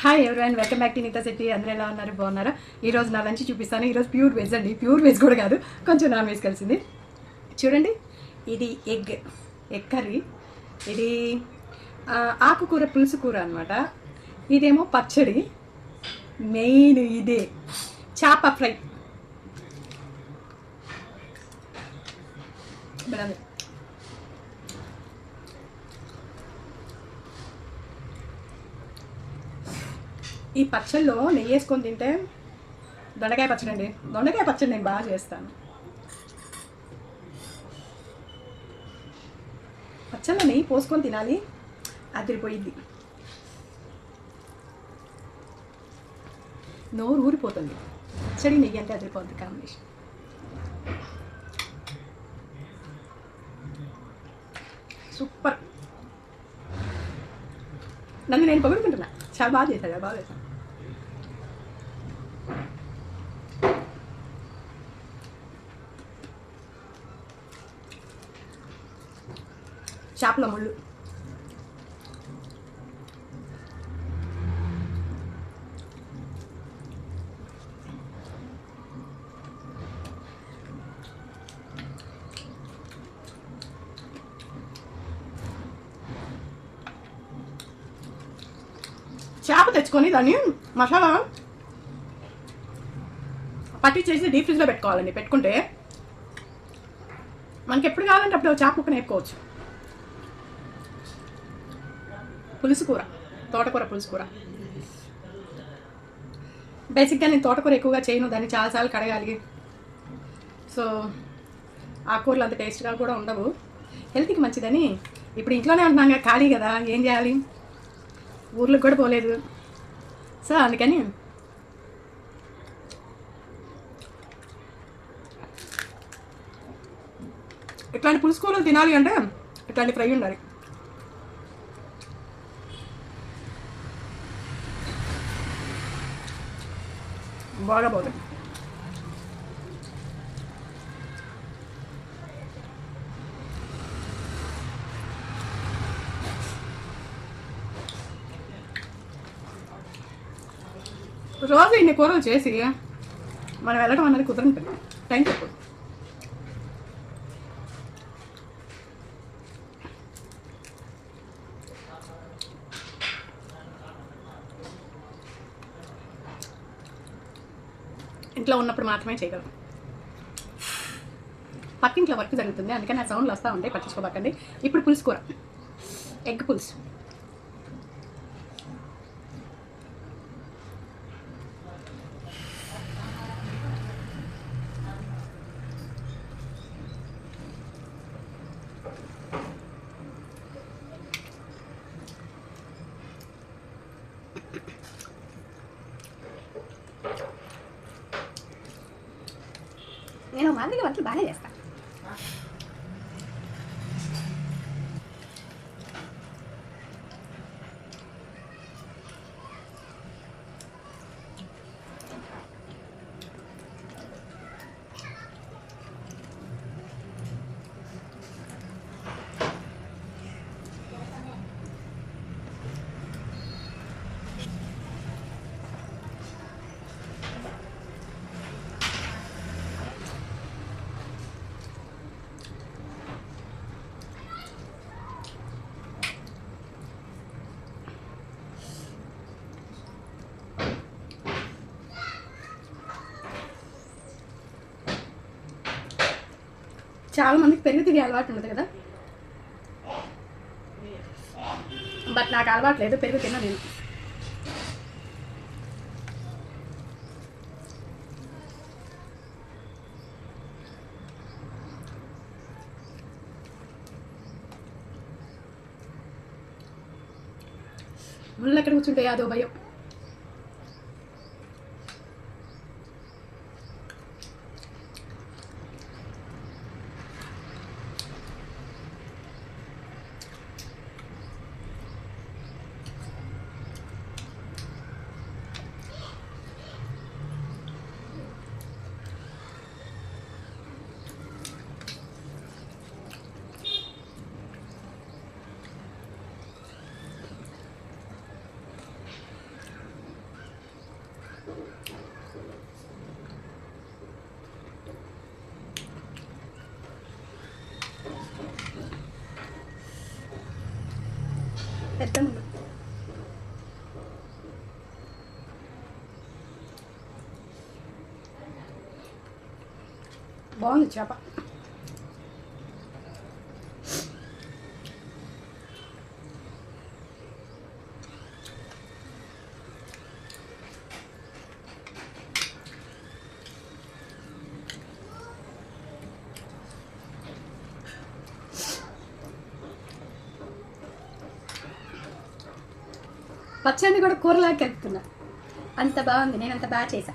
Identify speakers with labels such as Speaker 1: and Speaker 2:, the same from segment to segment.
Speaker 1: Hi ఎవరైనా welcome back to Neeta Shetty అందరూ ఎలా ఉన్నారు? బాగున్నారా? ఈ రోజు నా లంచ్ చూపిస్తాను. ఈరోజు ప్యూర్ వెజ్ అండి. ప్యూర్ వెజ్ కూడా కాదు. కొంచెం నాన్ వెజ్ కలిసింది. చూడండి. ఇది ఎగ్ ఎగ్ కర్రీ. ఇది ఆకుకూర పులుసు కూర అనమాట ఇదేమో పచ్చడి. మెయిన్ ఇదే. చేప ఫ్రై. బాగుంది. ఈ పచ్చళ్ళలో నెయ్యి వేసుకొని తింటే దొండకాయ పచ్చడి అండి. దొండకాయ పచ్చడి నేను బాగా చేస్తాను. పచ్చళ్ళ నెయ్యి పోసుకొని తినాలి అదిరిపోయిద్ది. నోరు ఊరిపోతుంది. పచ్చడి నెయ్యి అంటే అదిరిపోద్ది కాంబినేషన్ సూపర్. నన్ను నేను పొగుడుకుంటున్నా. చాలా బాగా చేశాడు బాగా చేశాను చేపల ముళ్ళు. చేప తెచ్చుకొని దాన్ని మసాలా పట్టించేసి డీప్ ఫ్రిడ్జ్లో పెట్టుకోవాలండి. పెట్టుకుంటే మనకి ఎప్పుడు కావాలంటే అప్పుడు చేప ముక్కను నేర్పుకోవచ్చు పులుసు కూర తోటకూర పులుసు కూర. బేసిక్గా నేను తోటకూర ఎక్కువగా చేయను దాన్ని చాలాసార్లు కడగాలి. సో ఆ కూరలు అంత టేస్ట్గా కూడా ఉండవు. హెల్త్కి మంచిదని ఇప్పుడు ఇంట్లోనే ఉంటున్నాం కదా, ఖాళీ కదా ఏం చేయాలి? ఊర్లకు కూడా పోలేదు. సో అందుకని ఇట్లాంటి పులుసు కూరలు తినాలి అంటే ఇట్లాంటి ఫ్రై ఉండాలి. బాగా పోతాయి. రోజు ఇన్ని కూరలు చేసి మనం వెళ్ళడం అన్నది కుదరని థ్యాంక్ యూ ఇంట్లో ఉన్నప్పుడు మాత్రమే చేయగలం. పక్కింట్లో వర్క్ జరుగుతుంది అందుకని నా సౌండ్లు వస్తూ ఉంటాయి పట్టించుకోబాకండి. ఇప్పుడు పులుసు కూర. ఎగ్ పులుసు. నేను మాదిరిగా వంటలు బాగానే చేస్తాను చాలా మందికి పెరుగు తినే అలవాటు ఉండదు కదా. బట్ నాకు అలవాటు లేదు పెరుగు తిన్నా నేను. ముళ్ళు ఎక్కడ కూర్చుంటాయి అదో భయం. పెట్టండి బాగుంది చేప. పచ్చడిని కూడా కూరలాగా కలుపుతున్నా అంత బాగుంది. నేను అంత బాగా చేశా.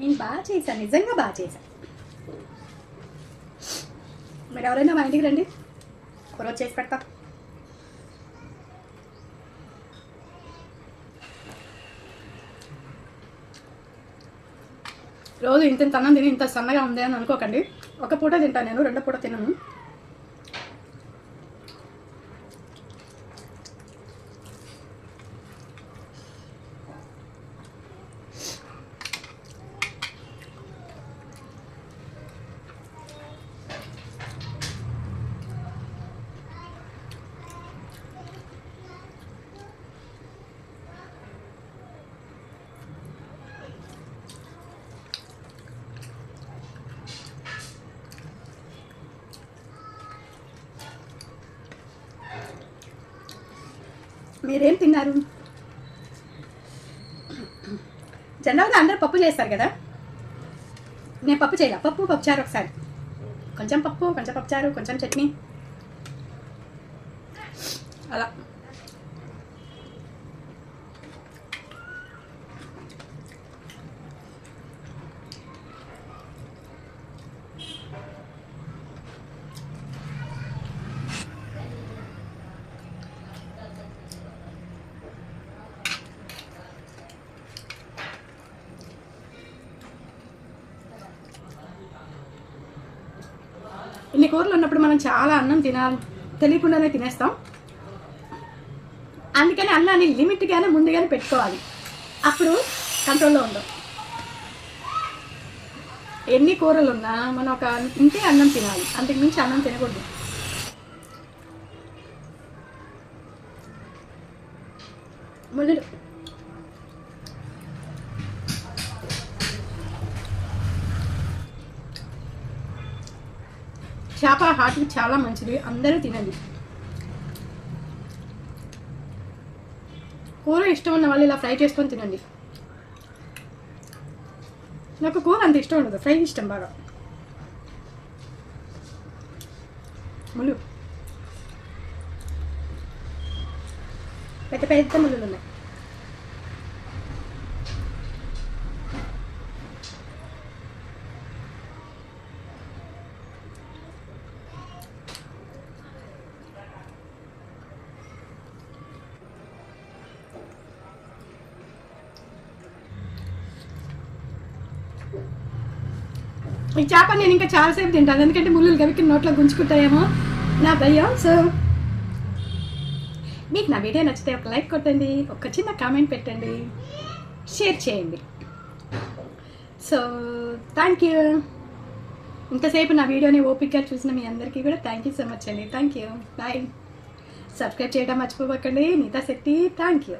Speaker 1: నేను బాగా చేశాను నిజంగా బాగా చేశాను మీరు ఎవరైనా మా ఇంటికి రండి. కూర చేసి పెడతా. రోజు ఇంత ఇంత అన్నం తిని ఇంత సన్నగా ఉంది అని అనుకోకండి. ఒక పూట తింటాను నేను రెండో పూట తినను. మీరేం తిన్నారు? జనరల్గా అందరూ పప్పు చేస్తారు కదా? నేను పప్పు చేయాలి. పప్పు పప్పుచారు ఒకసారి. కొంచెం పప్పు కొంచెం పప్పుచారు కొంచెం చట్నీ. అలా. ఇన్ని కూరలు ఉన్నప్పుడు మనం చాలా అన్నం తినాలి. తెలియకుండానే తినేస్తాం. అందుకని అన్నాన్ని లిమిట్గానే ముందుగానే పెట్టుకోవాలి. అప్పుడు కంట్రోల్లో ఉండవు. ఎన్ని కూరలు ఉన్నా మనం ఒక ఇంతే అన్నం తినాలి. అంతకు మించి అన్నం తినకూడదు. ముళ్ళు చేప హార్ట్కి చాలా మంచిది. అందరూ తినండి. కూర ఇష్టం ఉన్న వాళ్ళు ఇలా ఫ్రై చేసుకొని తినండి. నాకు కూర అంత ఇష్టం ఉండదు. ఫ్రై ఇష్టం బాగా. ముళ్ళు. పెద్ద పెద్ద ముళ్ళు ఉన్నాయి. ఈ చేప నేను ఇంకా చాలాసేపు తింటాను. ఎందుకంటే ముళ్ళు గవికి నోట్లో గుంజుకుంటాయేమో. నా భయం. సో మీకు నా వీడియో నచ్చితే ఒక లైక్ కొట్టండి ఒక చిన్న కామెంట్ పెట్టండి షేర్ చేయండి. సో థ్యాంక్ యూ ఇంతసేపు నా వీడియోని ఓపిక్గా చూసిన మీ అందరికీ కూడా థ్యాంక్ యూ సో మచ్ అండి. థ్యాంక్ యూ బాయ్ సబ్స్క్రైబ్ చేయడం మర్చిపోకండి. Nita Shetty thank you